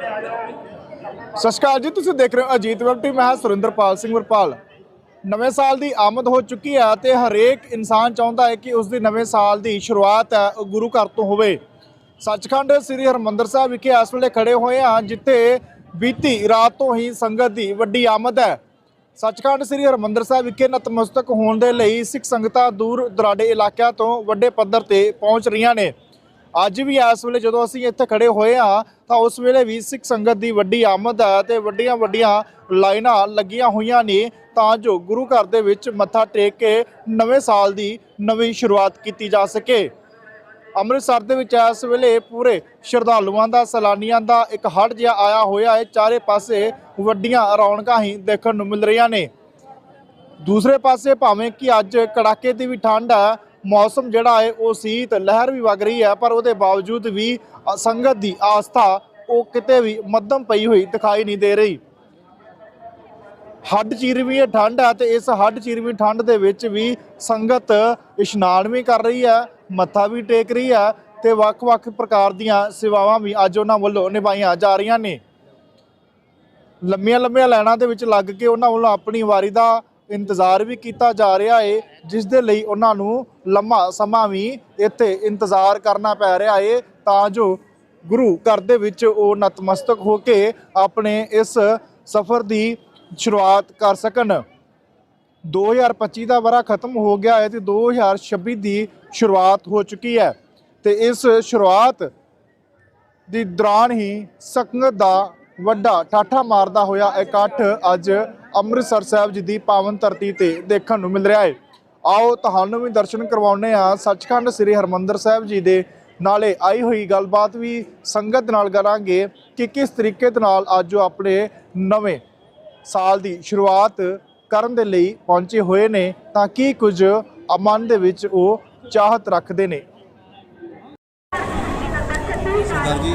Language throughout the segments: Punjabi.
ਸਤਿ ਸ਼੍ਰੀ ਅਕਾਲ ਜੀ, ਤੁਸੀਂ ਦੇਖ ਰਹੇ ਹੋ ਅਜੀਤ ਵੈਬ ਟੀ ਮੈਂ ਸੁਰਿੰਦਰਪਾਲ ਸਿੰਘ ਵਰਪਾਲ। ਨਵੇਂ ਸਾਲ ਦੀ ਆਮਦ ਹੋ ਚੁੱਕੀ ਹੈ ਤੇ ਹਰੇਕ ਇਨਸਾਨ ਚਾਹੁੰਦਾ ਹੈ ਕਿ ਉਸ ਦੀ ਨਵੇਂ ਸਾਲ ਦੀ ਸ਼ੁਰੂਆਤ ਹੈ, ਉਹ ਗੁਰੂ ਘਰ ਤੋਂ ਹੋਵੇ। ਸੱਚਖੰਡ ਸ੍ਰੀ ਹਰਮੰਦਰ ਸਾਹਿਬ ਵਿਖੇ ਇਸ ਵੇਲੇ ਖੜੇ ਹੋਏ ਹਾਂ, ਜਿੱਥੇ ਬੀਤੀ ਰਾਤ ਤੋਂ ਹੀ ਸੰਗਤ ਦੀ ਵੱਡੀ ਆਮਦ ਹੈ। ਸੱਚਖੰਡ ਸ੍ਰੀ ਹਰਮੰਦਰ ਸਾਹਿਬ ਵਿਖੇ ਨਤਮਸਤਕ ਹੋਣ ਦੇ ਲਈ ਸਿੱਖ ਸੰਗਤਾਂ ਦੂਰ ਦੁਰਾਡੇ ਇਲਾਕਿਆਂ ਤੋਂ ਵੱਡੇ ਪੱਧਰ ਤੇ ਪਹੁੰਚ ਰਹੀਆਂ ਨੇ। ਅੱਜ ਵੀ ਇਸ ਵੇਲੇ ਜਦੋਂ ਅਸੀਂ ਇੱਥੇ ਖੜੇ ਹੋਏ ਆ ਤਾਂ ਉਸ ਵੇਲੇ ਵੀ ਸਿੱਖ ਸੰਗਤ ਦੀ ਵੱਡੀ ਆਮਦ ਹੈ ਤੇ ਵੱਡੀਆਂ ਵੱਡੀਆਂ ਲਾਈਨਾਂ ਲੱਗੀਆਂ ਹੋਈਆਂ ਨੇ, ਤਾਂ ਜੋ ਗੁਰੂ ਘਰ ਦੇ ਵਿੱਚ ਮੱਥਾ ਟੇਕ ਕੇ ਨਵੇਂ ਸਾਲ ਦੀ ਨਵੀਂ ਸ਼ੁਰੂਆਤ ਕੀਤੀ ਜਾ ਸਕੇ। ਅੰਮ੍ਰਿਤਸਰ ਦੇ ਵਿੱਚ ਇਸ ਵੇਲੇ ਪੂਰੇ ਸ਼ਰਧਾਲੂਆਂ ਦਾ, ਸੈਲਾਨੀਆਂ ਦਾ ਇੱਕ ਹੜ ਜਿਹਾ ਆਇਆ ਹੋਇਆ ਹੈ, ਚਾਰੇ ਪਾਸੇ ਵੱਡੀਆਂ ਰੌਣਕਾਂ ਹੀ ਦੇਖਣ ਨੂੰ ਮਿਲ ਰਹੀਆਂ ਨੇ। ਦੂਸਰੇ ਪਾਸੇ ਭਾਵੇਂ ਕਿ ਅੱਜ ਕੜਾਕੇ ਦੀ ਵੀ ਠੰਡ ਹੈ ਮੌਸਮ ਜਿਹੜਾ ਹੈ ਉਹ ਸੀਤ, ਲਹਿਰ ਵੀ ਵਗ ਰਹੀ ਹੈ, ਪਰ ਉਹਦੇ ਬਾਵਜੂਦ ਵੀ ਸੰਗਤ ਦੀ ਆਸਥਾ ਉਹ ਕਿਤੇ ਵੀ ਮੱਧਮ ਪਈ ਹੋਈ ਦਿਖਾਈ ਨਹੀਂ ਦੇ ਰਹੀ। ਹੱਡ ਚੀਰਵੀਂ ਠੰਡ ਹੈ ਤੇ ਇਸ ਹੱਡ ਚੀਰਵੀਂ ਠੰਡ ਦੇ ਵਿੱਚ ਵੀ ਸੰਗਤ ਇਸ਼ਨਾਨ ਵੀ ਕਰ ਰਹੀ ਹੈ, ਮੱਥਾ ਵੀ ਟੇਕ ਰਹੀ ਹੈ ਤੇ ਵੱਖ-ਵੱਖ ਪ੍ਰਕਾਰ ਦੀਆਂ ਸੇਵਾਵਾਂ ਵੀ ਅੱਜ ਉਹਨਾਂ ਵੱਲੋਂ ਨਿਭਾਈਆਂ ਜਾ ਰਹੀਆਂ ਨੇ। ਲੰਮੀਆਂ ਲੰਮੀਆਂ ਲਾਈਨਾਂ ਦੇ ਵਿੱਚ ਲੱਗ ਕੇ ਉਹਨਾਂ ਵੱਲੋਂ ਆਪਣੀ ਵਾਰੀ ਦਾ ਇੰਤਜ਼ਾਰ ਵੀ ਕੀਤਾ ਜਾ ਰਿਹਾ ਏ, ਜਿਸ ਦੇ ਲਈ ਉਹਨਾਂ ਨੂੰ ਲੰਮਾ ਸਮਾਂ ਵੀ ਇੱਥੇ ਇੰਤਜ਼ਾਰ ਕਰਨਾ ਪੈ ਰਿਹਾ ਏ, ਤਾਂ ਜੋ ਗੁਰੂ ਘਰ ਦੇ ਵਿੱਚ ਉਹ ਨਤਮਸਤਕ ਹੋ ਕੇ ਆਪਣੇ ਇਸ ਸਫ਼ਰ ਦੀ ਸ਼ੁਰੂਆਤ ਕਰ ਸਕਣ। 2025 ਦਾ ਵਰਾ ਖਤਮ ਹੋ ਗਿਆ ਹੈ ਤੇ 2026 ਦੀ ਸ਼ੁਰੂਆਤ ਹੋ ਚੁੱਕੀ ਹੈ ਤੇ ਇਸ ਸ਼ੁਰੂਆਤ ਦੀ ਦੌਰਾਨ ਹੀ ਸੰਗਤ ਦਾ ਵੱਡਾ ਠਾਠਾ ਮਾਰਦਾ ਹੋਇਆ ਇਕੱਠ ਅੱਜ ਅੰਮ੍ਰਿਤਸਰ ਸਾਹਿਬ ਜੀ ਦੀ ਪਾਵਨ ਧਰਤੀ ਤੇ ਦੇਖਣ ਨੂੰ ਮਿਲ ਰਿਹਾ ਹੈ। ਆਓ ਤੁਹਾਨੂੰ ਵੀ ਦਰਸ਼ਨ ਕਰਵਾਉਣੇ ਆ ਸੱਚਖੰਡ ਸ੍ਰੀ ਹਰਮੰਦਰ ਸਾਹਿਬ ਜੀ ਦੇ ਨਾਲੇ ਆਈ ਹੋਈ ਗੱਲਬਾਤ ਵੀ ਸੰਗਤ ਨਾਲ ਕਰਾਂਗੇ ਕਿ ਕਿਸ ਤਰੀਕੇ ਦੇ ਨਾਲ ਅੱਜ ਉਹ ਆਪਣੇ ਨਵੇਂ ਸਾਲ ਦੀ ਸ਼ੁਰੂਆਤ ਕਰਨ ਦੇ ਲਈ ਪਹੁੰਚੇ ਹੋਏ ਨੇ, ਤਾਂ ਕੀ ਕੁਝ ਮਨ ਦੇ ਵਿੱਚ ਉਹ ਚਾਹਤ ਰੱਖਦੇ ਨੇ? ਸਰਦਾਰ ਜੀ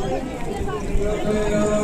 감사합니다.